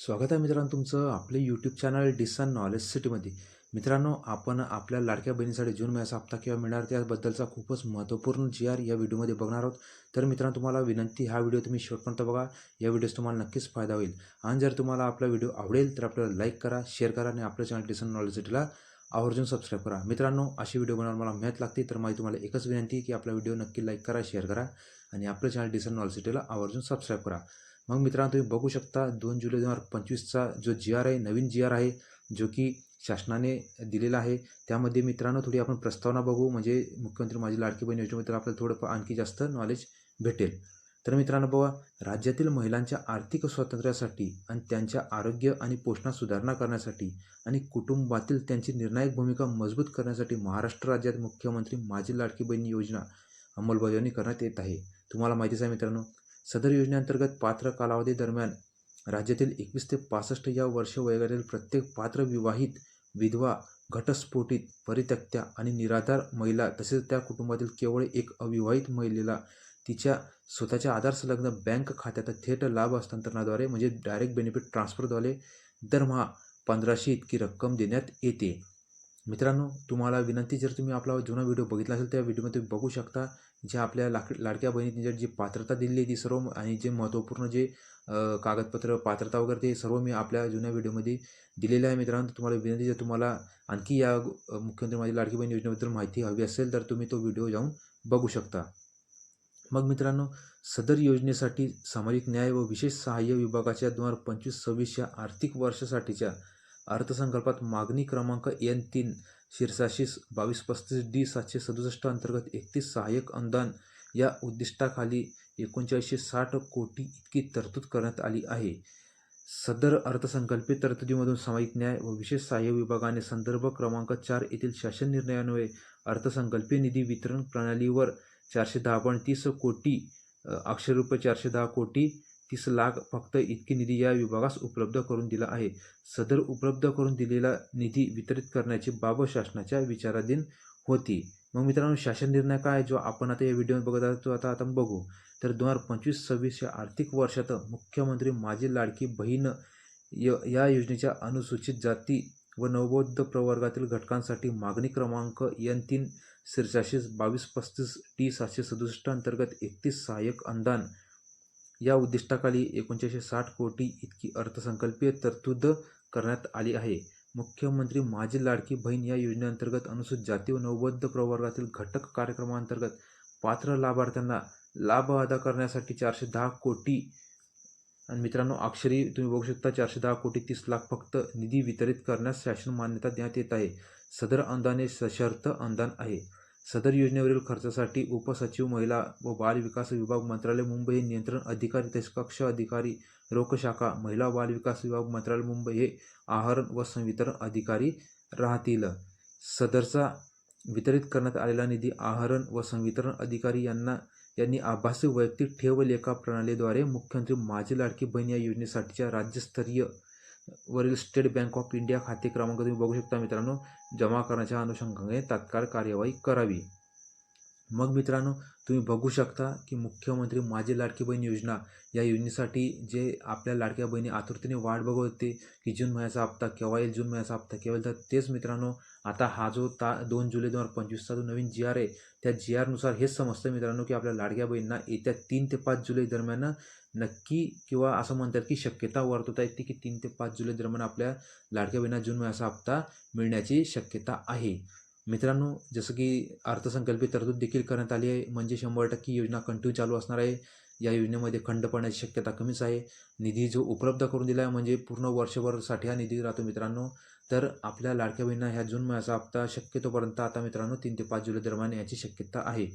स्वागत आहे मित्रांनो तुमचं आपले यूट्यूब चॅनल डिसन नॉलेज सिटीमध्ये मित्रांनो आपण आपल्या लाडक्या बहिणीसाठी जून महिन्याचा हप्ता किंवा मिळणार त्याबद्दलचा खूपच महत्त्वपूर्ण जी आर या व्हिडिओमध्ये बघणार आहोत. तर मित्रांनो तुम्हाला विनंती हा व्हिडिओ तुम्ही शेवटपर्यंत बघा. या व्हिडिओस तुम्हाला नक्कीच फायदा होईल. आणि जर तुम्हाला आपला व्हिडिओ आवडेल तर आपल्याला लाईक करा शेअर करा आणि आपल्या चॅनल डिसन नॉलेज सिटीला आवर्जून सबस्क्राईब करा. मित्रांनो अशी व्हिडिओ बनवायला मला मेहनत लागते तर माझी तुम्हाला एकच विनंती की आपला व्हिडिओ नक्की लाईक करा शेअर करा आणि आपल्या चॅनल डिसन नॉलेज सिटीला आवर्जून सबस्क्राईब करा. मग मित्रांनो तुम्ही बघू शकता दोन जुलै दोन हजार पंचवीसचा जो जी आर आहे नवीन जी आर आहे जो की शासनाने दिलेला आहे. त्यामध्ये मित्रांनो थोडी आपण प्रस्तावना बघू. म्हणजे मुख्यमंत्री माझी लाडकी बहीण योजनेबद्दल आपल्याला थोडं आणखी जास्त नॉलेज भेटेल. तर मित्रांनो बघा राज्यातील महिलांच्या आर्थिक स्वातंत्र्यासाठी आणि त्यांच्या आरोग्य आणि पोषणात सुधारणा करण्यासाठी आणि कुटुंबातील त्यांची निर्णायक भूमिका मजबूत करण्यासाठी महाराष्ट्र राज्यात मुख्यमंत्री माझी लाडकी बहीण योजना अंमलबजावणी करण्यात येत आहे. तुम्हाला माहितीच आहे मित्रांनो सदर योजनेअंतर्गत पात्र कालावधी दरम्यान राज्यातील एकवीस ते पासष्ट या वर्ष वयोगटातील प्रत्येक पात्र विवाहित विधवा घटस्फोटित परित्यक्त्या आणि निराधार महिला तसेच त्या कुटुंबातील केवळ एक अविवाहित महिलेला तिच्या स्वतःच्या आधार संलग्न बँक खात्यात थेट लाभ हस्तांतरणाद्वारे म्हणजे डायरेक्ट बेनिफिट ट्रान्सफरद्वारे दरमहा पंधराशे इतकी रक्कम देण्यात येते. मित्रांनो तुम्हाला विनंती जर तुम्ही आपला जुना व्हिडिओ बघितला असेल त्या व्हिडिओमध्ये तुम्ही बघू शकता जे आपल्या लाक लाडक्या बहिणींच्या जी पात्रता दिलेली आहे ती सर्व आणि जे महत्त्वपूर्ण जे कागदपत्र पात्रता वगैरे ते सर्व मी आपल्या जुन्या व्हिडिओमध्ये दिलेलं आहे मित्रांनो. तुम्हाला विनंती जर तुम्हाला आणखी या मुख्यमंत्री माझी लाडकी बहीण योजनेबद्दल माहिती हवी असेल तर तुम्ही तो व्हिडिओ जाऊन बघू शकता. मग मित्रांनो सदर योजनेसाठी सामाजिक न्याय व विशेष सहाय्य विभागाच्या दोन हजार पंचवीस सव्वीसच्या आर्थिक वर्षासाठीच्या अर्थसंकल्पात मागणी क्रमांक एन तीन शीर्षाशी बावीस पस्तीस डी सातशे सदुसष्ट अंतर्गत एकतीस सहाय्यक अनुदान या उद्दिष्टाखाली एकोणचाळीसशे साठ कोटी इतकी तरतूद करण्यात आली आहे. सदर अर्थसंकल्पित तरतुदीमधून सामायिक न्याय व विशेष सहाय्य विभागाने संदर्भ क्रमांक चार येथील शासन निर्णयान्वये अर्थसंकल्पीय निधी वितरण प्रणालीवर चारशे दहा पॉईंट तीस कोटी अक्षर रुपये चारशे दहा कोटी तीस लाख फक्त इतकी निधी या विभागास उपलब्ध करून दिला आहे. सदर उपलब्ध करून दिलेला निधी वितरित करण्याची बाब शासनाच्या विचाराधीन होती. मग मित्रांनो शासन निर्णय काय जो आपण आता या व्हिडिओमध्ये बघत आहोत तो आता आता बघू. तर दोन हजार पंचवीस सव्वीस या आर्थिक वर्षात मुख्यमंत्री माझी लाडकी बहीण य या योजनेच्या अनुसूचित जाती व नवबौद्ध प्रवर्गातील घटकांसाठी मागणी क्रमांक एन तीन शीर्षाशे बावीस पस्तीस टी सातशे सदुसष्ट अंतर्गत एकतीस सहाय्यक अनुदान या उद्दिष्टाखाली एकोणचाळीसशे साठ कोटी इतकी अर्थसंकल्पीय तरतूद करण्यात आली आहे. मुख्यमंत्री माझी लाडकी बहीण या योजनेअंतर्गत अनुसूचित जाती व नवबद्ध प्रवर्गातील घटक कार्यक्रमांतर्गत पात्र लाभार्थ्यांना लाभ अदा करण्यासाठी चारशे दहा कोटी आणि मित्रांनो अक्षरी तुम्ही बघू शकता चारशे दहा कोटी तीस लाख फक्त निधी वितरित करण्यास शासन मान्यता देण्यात येत आहे. सदर अनुदान हे सशर्त अनुदान आहे. सदर योजनेवरील खर्चासाठी उपसचिव महिला व बाल विकास विभाग मंत्रालय मुंबई हे नियंत्रण अधिकारी तसेच कक्ष अधिकारी रोखशाखा महिला बाल विकास विभाग मंत्रालय मुंबई हे आहार व संवितरण अधिकारी राहतील. सदरचा वितरित करण्यात आलेला निधी आहरण व संवितरण अधिकारी यांना यांनी आभासी वैयक्तिक ठेव लेखा प्रणालीद्वारे मुख्यमंत्री माझी लाडकी बहीण या योजनेसाठीच्या राज्यस्तरीय वरील स्टेट बँक ऑफ इंडिया खाते क्रमांक तुम्ही बघू शकता मित्रांनो. जमा करण्याच्या अनुषंगाने तात्काळ कार्यवाही करावी. मग मित्रांनो तुम्ही बघू शकता की मुख्यमंत्री माझी लाडकी बहीण योजना या योजनेसाठी जे आपल्या लाडक्या बहिणी आतुरतेने वाट बघत होते की जून महिन्याचा हप्ता केव्हा येईल जून महिन्याचा हप्ता केव्हा येईल तर तेच मित्रांनो आता हा जो ता दोन जुलै दोन हजार पंचवीसचा जो नवीन जी आर आहे त्या जी आरनुसार हेच समजतं मित्रांनो की आपल्या लाडक्या बहिणींना येत्या तीन ते पाच जुलै दरम्यान नक्की किंवा असं म्हणतात की शक्यता वर्तवता येते की तीन ते पाच जुलै दरम्यान आपल्या लाडक्या बहिणींना जून महिन्याचा हप्ता मिळण्याची शक्यता आहे. मित्रांनो जसं की अर्थसंकल्पित तरतूद देखील करण्यात आली आहे. म्हणजे शंभर टक्के योजना कंटिन्यू चालू असणार आहे. या योजनेमध्ये खंड पडण्याची शक्यता कमीच आहे. निधी जो उपलब्ध करून दिला आहे म्हणजे पूर्ण वर्षभरसाठी हा निधी राहतो मित्रांनो. तर आपल्या लाडक्या बहिणींना ह्या जून महिन्याचा हप्ता शक्यतोपर्यंत आता मित्रांनो तीन ते पाच जुलै दरम्यान याची शक्यता आहे.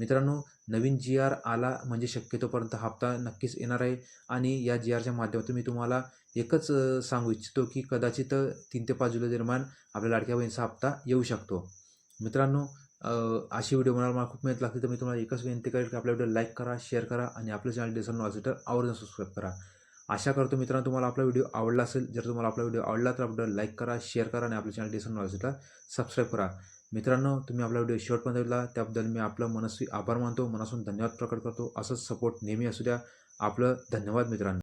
मित्रांनो नवीन जी आर आला म्हणजे शक्यतोपर्यंत हप्ता नक्कीच येणार आहे. आणि या जी आरच्या माध्यमातून मी तुम्हाला एकच सांगू इच्छितो की कदाचित तीन ते पाच जुलै दरम्यान आपल्या लाडक्या बहिणीचा हप्ता येऊ शकतो. मित्रांनो अशी व्हिडिओ बनवायला मला खूप मेहनत लागते तर मी तुम्हाला एकच विनंती करेल की आपल्या व्हिडिओ लाईक करा शेअर करा आणि आपलं चॅनल डिसन तर आवर्जून सबस्क्राईब करा. आशा करतो मित्रांनो तुम्हाला आपला व्हिडिओ आवडला असेल जर तुम्हाला आपला व्हिडिओ आवडला तर आपल्याला लाईक करा शेअर करा आणि आपल्या चॅनल डिसन नॉलेजला सबस्क्राईब करा. मित्रांनो तुम्ही आपला व्हिडिओ शेवटपर्यंत दिला त्याबद्दल मी आपलं मनस्वी आभार मानतो मनासून धन्यवाद प्रकट करतो. असंच सपोर्ट नेहमी असू द्या. आपलं धन्यवाद मित्रांनो.